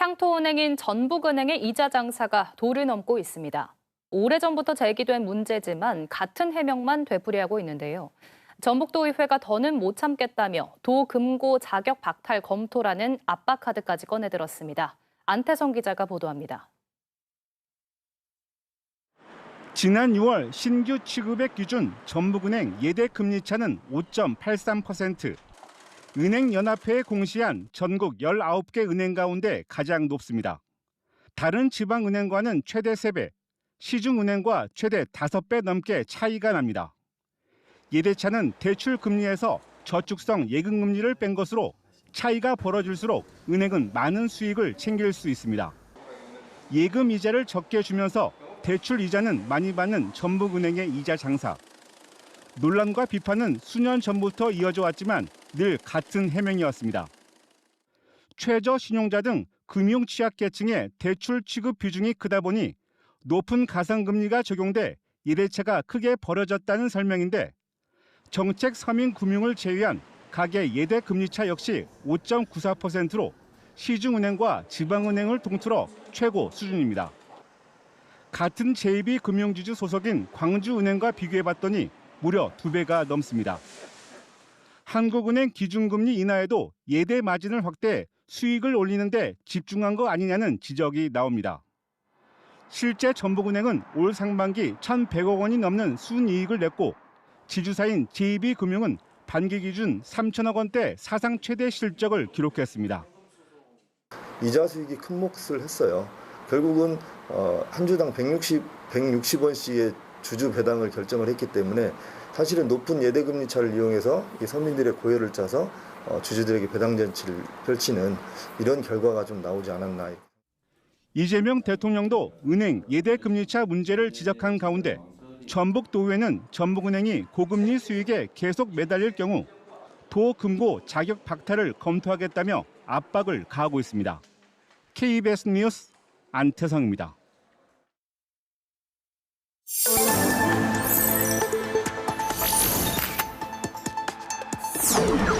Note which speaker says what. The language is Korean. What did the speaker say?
Speaker 1: 향토은행인 전북은행의 이자 장사가 도를 넘고 있습니다. 오래전부터 제기된 문제지만 같은 해명만 되풀이하고 있는데요. 전북도의회가 더는 못 참겠다며 도금고 자격 박탈 검토라는 압박 카드까지 꺼내들었습니다. 안태성 기자가 보도합니다.
Speaker 2: 지난 6월 신규 취급액 기준 전북은행 예대 금리차는 5.83%. 은행연합회에 공시한 전국 19개 은행 가운데 가장 높습니다. 다른 지방은행과는 최대 3배, 시중은행과 최대 5배 넘게 차이가 납니다. 예대차는 대출 금리에서 저축성 예금 금리를 뺀 것으로 차이가 벌어질수록 은행은 많은 수익을 챙길 수 있습니다. 예금 이자를 적게 주면서 대출 이자는 많이 받는 전북은행의 이자 장사. 논란과 비판은 수년 전부터 이어져 왔지만 늘 같은 해명이었습니다. 최저 신용자 등 금융 취약 계층의 대출 취급 비중이 크다 보니 높은 가상금리가 적용돼 예대차가 크게 벌어졌다는 설명인데 정책 서민 금융을 제외한 가계 예대 금리차 역시 5.94%로 시중은행과 지방은행을 통틀어 최고 수준입니다. 같은 JB 금융지주 소속인 광주은행과 비교해봤더니 무려 두 배가 넘습니다. 한국은행 기준금리 인하에도 예대 마진을 확대해 수익을 올리는데 집중한 거 아니냐는 지적이 나옵니다. 실제 전북은행은 올 상반기 1,100억 원이 넘는 순이익을 냈고 지주사인 JB금융은 반기 기준 3천억 원대 사상 최대 실적을 기록했습니다.
Speaker 3: 이자 수익이 큰 몫을 했어요. 결국은 어, 한 주당 160, 160원씩의 주주 배당을 결정을 했기 때문에 사실은 높은 예대금리 차를 이용해서 이 서민들의 고열을 짜서 어, 주주들에게 배당 잔치를 펼치는 이런 결과가 좀 나오지 않았나.
Speaker 2: 이재명 대통령도 은행 예대 금리차 문제를 지적한 가운데 전북도의회는 전북은행이 고금리 수익에 계속 매달릴 경우 도금고 자격 박탈을 검토하겠다며 압박을 가하고 있습니다. KBS 뉴스 안태성입니다. Thank you.